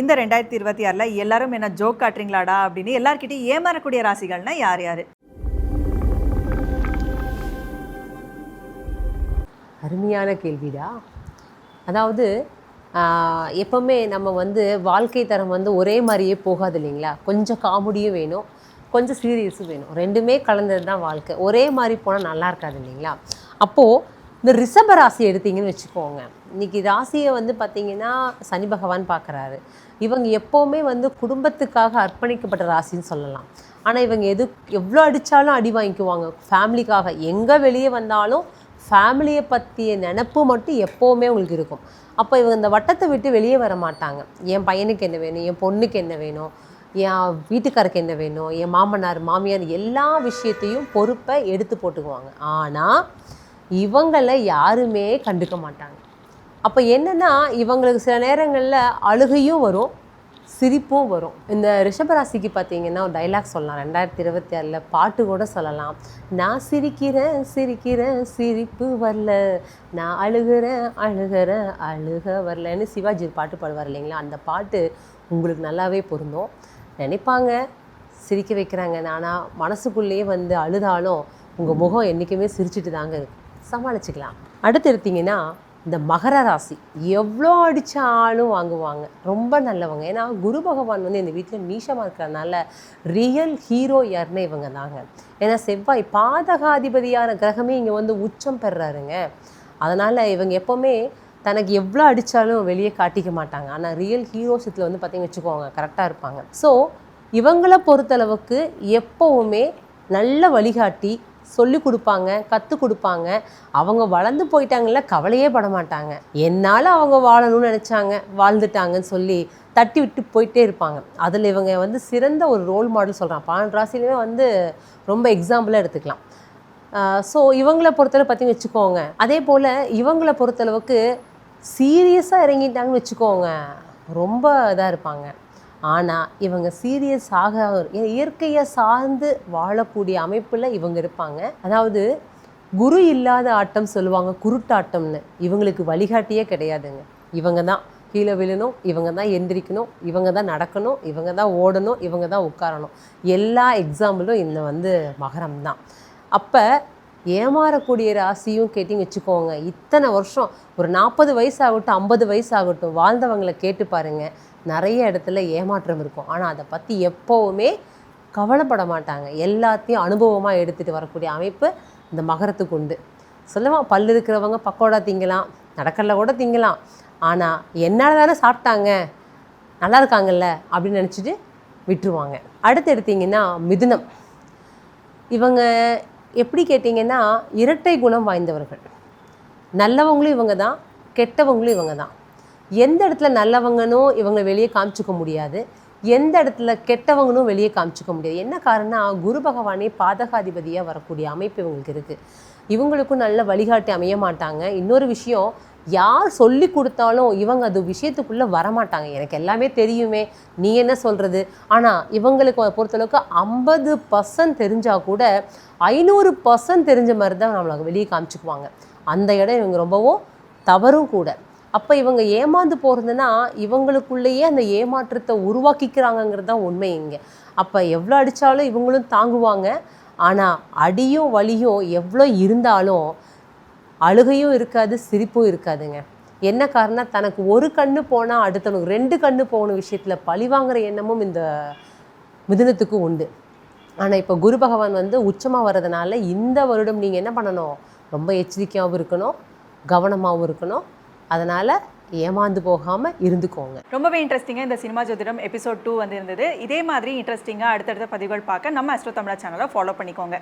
இந்த ரெண்டாயிரத்தி இருபத்தி ஆறில் எல்லாரும் என்ன ஜோக் காட்டுறீங்களாடா அப்படின்னு எல்லார்கிட்டயும் ஏமாறக்கூடிய ராசிகள்னா யார் யார்? அருமையான கேள்விடா. அதாவது எப்போவுமே எப்பவுமே நம்ம வந்து வாழ்க்கை தரம் வந்து ஒரே மாதிரியே போகாது இல்லைங்களா? கொஞ்சம் காமெடியும் வேணும் கொஞ்சம் சீரியஸும் வேணும். ரெண்டுமே கலந்தது தான் வாழ்க்கை. ஒரே மாதிரி போனால் நல்லா இருக்காது இல்லைங்களா? அப்போது இந்த ரிஷப ராசி எடுத்தீங்கன்னு வச்சுக்கோங்க. இன்னைக்கு ராசியை வந்து பார்த்தீங்கன்னா சனி பகவான் பார்க்குறாரு இவங்க எப்போவுமே வந்து குடும்பத்துக்காக அர்ப்பணிக்கப்பட்ட ராசின்னு சொல்லலாம். ஆனால் இவங்க எது எவ்வளோ அடித்தாலும் அடி வாங்கிக்குவாங்க. ஃபேமிலிக்காக எங்கே வெளியே வந்தாலும் ஃபேமிலியை பற்றிய நினப்பு மட்டும் எப்போவுமே உங்களுக்கு இருக்கும். அப்போ இவங்க இந்த வட்டத்தை விட்டு வெளியே வர மாட்டாங்க. என் பையனுக்கு என்ன வேணும்? என் பொண்ணுக்கு என்ன வேணும்? என் வீட்டுக்காருக்கு என்ன வேணும்? என் மாமனார் மாமியார் எல்லா விஷயத்தையும் பொறுப்பை எடுத்து போட்டுக்குவாங்க. ஆனால் இவங்களை யாருமே கண்டுக்க மாட்டாங்க. அப்போ என்னென்னா இவங்களுக்கு சில நேரங்களில் அழுகையும் வரும் சிரிப்பும் வரும். இந்த ரிஷபராசிக்கு பார்த்தீங்கன்னா ஒரு டைலாக் சொல்லலாம். ரெண்டாயிரத்தி இருபத்தி ஆறில் பாட்டு கூட சொல்லலாம். நான் சிரிக்கிறேன் சிரிக்கிறேன் சிரிப்பு வரல. நான் அழுகிறேன் அழுகிறேன் அழுக வரலன்னு சிவாஜி பாட்டு பாடுவார் இல்லைங்களா? அந்த பாட்டு உங்களுக்கு நல்லாவே பொருந்தும். நினைப்பாங்க சிரிக்க வைக்கிறாங்க. ஆனால் மனசுக்குள்ளேயே வந்து அழுதாலும் உங்கள் முகம் என்றைக்குமே சிரிச்சிட்டு தாங்க இருக்கு. சமாளிச்சுக்கலாம். அடுத்து எடுத்தீங்கன்னா இந்த மகர ராசி. எவ்வளோ அடித்தாலும் வாங்குவாங்க. ரொம்ப நல்லவங்க. ஏன்னா குரு பகவான் வந்து இந்த வீட்டில் நீஷமாக இருக்கிறதுனால ரியல் ஹீரோ யாருன்னு இவங்க தாங்க. ஏன்னா செவ்வாய் பாதகாதிபதியான கிரகமே இங்கே வந்து உச்சம் பெறுறாருங்க அதனால் இவங்க எப்போவுமே தனக்கு எவ்வளோ அடித்தாலும் வெளியே காட்டிக்க மாட்டாங்க. ஆனால் ரியல் ஹீரோஷத்தில் வந்து பார்த்தீங்கன்னு வச்சுக்கோங்க கரெக்டாக இருப்பாங்க. ஸோ இவங்கள பொறுத்தளவுக்கு எப்போவுமே நல்ல வழிகாட்டி சொல்லி கொடுப்பாங்க கற்றுக் கொடுப்பாங்க. அவங்க வளர்ந்து போயிட்டாங்கல்ல கவலையே பட மாட்டாங்க. என்னால் அவங்க வாழணும்னு நினச்சாங்க வாழ்ந்துட்டாங்கன்னு சொல்லி தட்டி விட்டு போயிட்டே இருப்பாங்க. அதில் இவங்க வந்து சிறந்த ஒரு ரோல் மாடல் சொல்கிறான் பன்னெண்டு ராசிலையுமே வந்து ரொம்ப எக்ஸாம்பிளாக எடுத்துக்கலாம். ஸோ இவங்கள பொறுத்தளவு பார்த்தீங்கன்னு வச்சுக்கோங்க. அதே போல் இவங்களை பொறுத்தளவுக்கு சீரியஸாக இறங்கிட்டாங்கன்னு வச்சுக்கோங்க ரொம்ப இதாக இருப்பாங்க. ஆனால் இவங்க சீரியஸ் ஆக இயற்கையை சார்ந்து வாழக்கூடிய அமைப்பில் இவங்க இருப்பாங்க. அதாவது குரு இல்லாத ஆட்டம் சொல்லுவாங்க குருட்டாட்டம்னு. இவங்களுக்கு வழிகாட்டியே கிடையாதுங்க. இவங்க தான் கீழே விழணும் இவங்க தான் எந்திரிக்கணும் இவங்க தான் நடக்கணும் இவங்க தான் ஓடணும் இவங்க தான் உட்காரணும். எல்லா எக்ஸாம்பிளும் இந்த வந்து மகரம் தான் அப்போ ஏமாறக்கூடிய ராசியும் கேட்டிங்க வச்சுக்கோங்க. இத்தனை வருஷம் ஒரு நாற்பது வயசாகட்டும் ஐம்பது வயசாகட்டும் வாழ்ந்தவங்களை கேட்டு பாருங்க. நிறைய இடத்துல ஏமாற்றம் இருக்கும். ஆனால் அதை பற்றி எப்போவுமே கவலைப்பட மாட்டாங்க. எல்லாத்தையும் அனுபவமாக எடுத்துகிட்டு வரக்கூடிய அமைப்பு இந்த மகரத்துக்கு உண்டு. சொல்லுவா பல்லு இருக்கிறவங்க பக்கோடா திங்கலாம் நடக்கல கூட திங்கலாம். ஆனால் என்னால் தானே சாப்பிட்டாங்க நல்லா இருக்காங்கல்ல அப்படின்னு நினச்சிட்டு விட்டுருவாங்க. அடுத்து எடுத்தீங்கன்னா மிதுனம். இவங்க எப்படி கேட்டிங்கன்னா இரட்டை குணம் வாய்ந்தவர்கள். நல்லவங்களும் இவங்க தான் கெட்டவங்களும் இவங்க தான். எந்த இடத்துல நல்லவங்கனும் இவங்களை வெளியே காமிச்சிக்க முடியாது எந்த இடத்துல கெட்டவங்களும் வெளியே காமிச்சிக்க முடியாது. என்ன காரணம்னா குரு பகவானே பாதகாதிபதியாக வரக்கூடிய அமைப்பு இவங்களுக்கு இருக்குது இவங்களுக்கும் நல்ல வழிகாட்டி அமைய மாட்டாங்க. இன்னொரு விஷயம் யார் சொல்லி கொடுத்தாலும் இவங்க அது விஷயத்துக்குள்ளே வரமாட்டாங்க. எனக்கு எல்லாமே தெரியுமே. நீ என்ன சொல்கிறது ஆனால் இவங்களுக்கு பொறுத்தளவுக்கு ஐம்பது பர்சன்ட் தெரிஞ்சால் கூட ஐநூறு பர்சன்ட் தெரிஞ்ச மாதிரி தான் நம்மளுக்கு வெளியே காமிச்சுக்குவாங்க. அந்த இடம் இவங்க ரொம்பவும் தவறும் கூட. அப்போ இவங்க ஏமாந்து போகிறதுனா இவங்களுக்குள்ளேயே அந்த ஏமாற்றத்தை உருவாக்கிக்கிறாங்கங்கிறது தான் உண்மை இங்கே. அப்போ எவ்வளோ அடித்தாலும் இவங்களும் தாங்குவாங்க. ஆனால் அடியும் வலியும் எவ்வளோ இருந்தாலும் அழுகையும் இருக்காது சிரிப்பும் இருக்காதுங்க. என்ன காரணம் தனக்கு ஒரு கண்ணு போனால் அடுத்தவனுக்கு ரெண்டு கண்ணு போன விஷயத்தில் பழிவாங்குற எண்ணமும் இந்த மிதுனத்துக்கு உண்டு. ஆனால் இப்போ குரு பகவான் வந்து உச்சமாக வர்றதுனால இந்த வருடம் நீங்கள் என்ன பண்ணணும்? ரொம்ப எச்சரிக்கையாகவும் இருக்கணும் கவனமாகவும் இருக்கணும். அதனால் ஏமாந்து போகாமல் இருந்துக்கோங்க. ரொம்பவே இன்ட்ரெஸ்டிங்காக இந்த சினிமா ஜோதிடம் எபிசோட் டூ வந்து இருந்தது இதே மாதிரி இன்ட்ரெஸ்டிங்காக அடுத்தடுத்த பதிவுகள் பார்க்க நம்ம அஸ்ட்ரோ தமிழா சேனலை ஃபாலோ பண்ணிக்கோங்க.